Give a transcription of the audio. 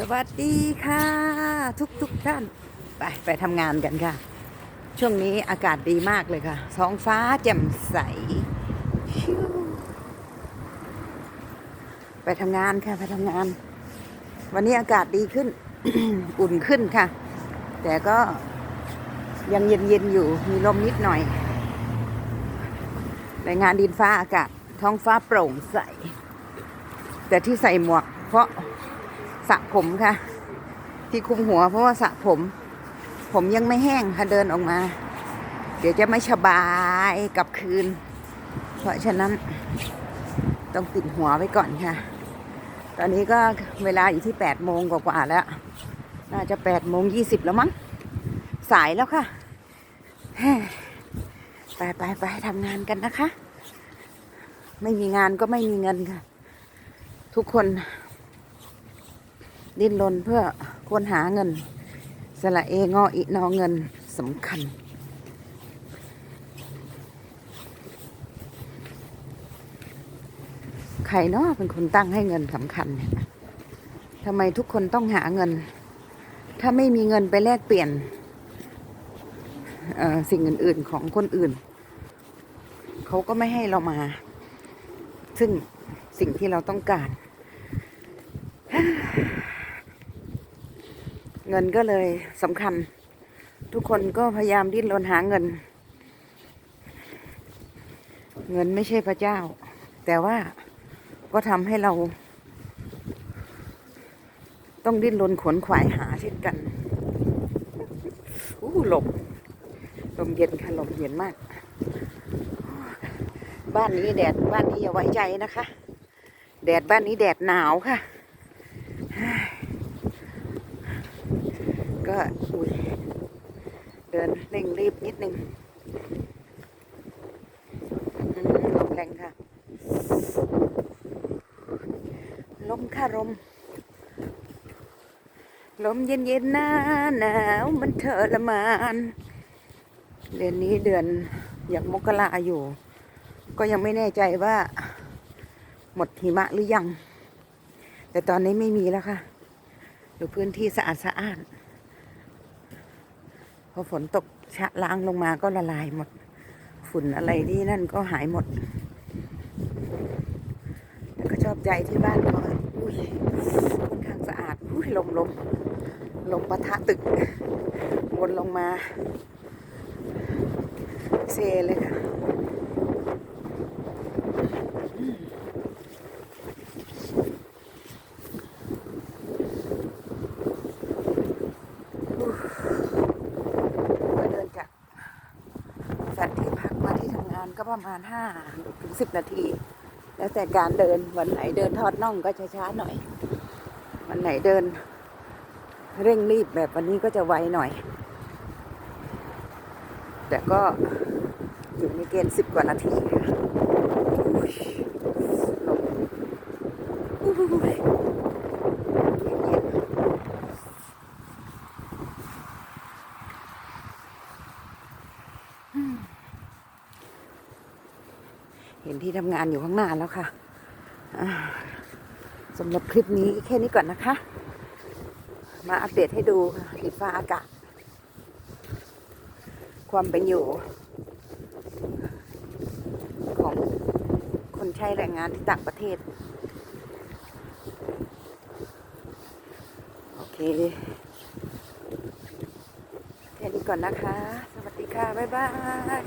สวัสดีค่ะ ทุกทุกท่าน ไปไปทำงานกันค่ะ ช่วงนี้อากาศดีมากเลยค่ะท้องฟ้าแจ่มใส ไปทำงานค่ะ ไปทำงาน วันนี้อากาศดีขึ้น อุ่นขึ้นค่ะ แต่ก็ยังเย็นๆอยู่มีลมนิดหน่อยรายงานดินฟ้าอากาศ ท้องฟ้าโปร่งใส แต่ที่ใส่หมวกเพราะ สระผมค่ะ ที่คุมหัวเพราะว่าสระผม ผมยังไม่แห้งค่ะเดินออกมา เดี๋ยวจะไม่สบายกลับคืน เพราะฉะนั้นต้องติดหัวไว้ก่อนค่ะ ตอนนี้ก็เวลาอยู่ที่แปดโมงกว่าๆแล้ว น่าจะแปดโมงยี่สิบแล้วมั้ง สายแล้วค่ะ ไปไปไปทำงานกันนะคะ ไม่มีงานก็ไม่มีเงินค่ะ ทุกคน ดิ้นรนเพื่อค้นหาเงิน สละเองออีนอเงินสำคัญ ใครเนาะเป็นคนตั้งให้เงินสำคัญทำไมทุกคนต้องหาเงิน ถ้าไม่มีเงินไปแลกเปลี่ยนสิ่งอื่น ๆ ของคนอื่น เขาก็ไม่ให้เรามา ซึ่งสิ่งที่เราต้องการ เงินก็เลยสำคัญ ทุกคนก็พยายามดิ้นรนหาเงิน เงินไม่ใช่พระเจ้า แต่ว่าก็ทำให้เรา ต้องดิ้นรนขวนขวายหาเช่นกันอู้ลมลมเย็นค่ะลมเย็นมาก บ้านนี้แดดบ้านนี้อย่าไว้ใจนะคะ แดดบ้านนี้แดดหนาวค่ะ ก็อุ้ยเดินเร่งรีบนิดนึงลมแรงค่ะ ลมค่ะลม ลมเย็นเย็นๆหน้าหนาวมันเถอะละมาน เดือนนี้เดือนอย่างมกราอยู่ ก็ยังไม่แน่ใจว่า หมดหิมะหรือยัง แต่ตอนนี้ไม่มีแล้วค่ะดูพื้นที่สะอาดสะอาด อฝนตกชะล้างลงมาก็ละลายหมด ฝุ่นอะไรที่นั่นก็หายหมดแต่ก็ชอบใจที่บ้านเขาอุ้ยค่อนข้างสะอาดอุ้ยลมลมลมปะทะตึกวนลงมา เซเลยค่ะ ก็เดินจากแฟลตที่พักมานก็ประมาณห้าถึงสิบนาที แล้วแต่การเดินวันไหนเดินทอดน่องก็ช้าๆหน่อย วันไหนเดิน เร่งรีบแบบวันนี้ก็จะไวหน่อย แต่ก็อยู่ในเกณฑ์สิบกว่านาทีค่ะอุ้ยลมอุ้ยเย็นๆ เห็นที่ทำงานอยู่ข้างหน้าแล้วค่ะสำหรับคลิปนี้แค่นี้ก่อนนะคะ มาอัปเดตให้ดูดิฟ้าอากาศ ความเป็นอยู่ ของคนใช้แรงงานที่ต่างประเทศ โอเคแค่นี้ก่อนนะคะ สวัสดีค่ะ บ๊ายบาย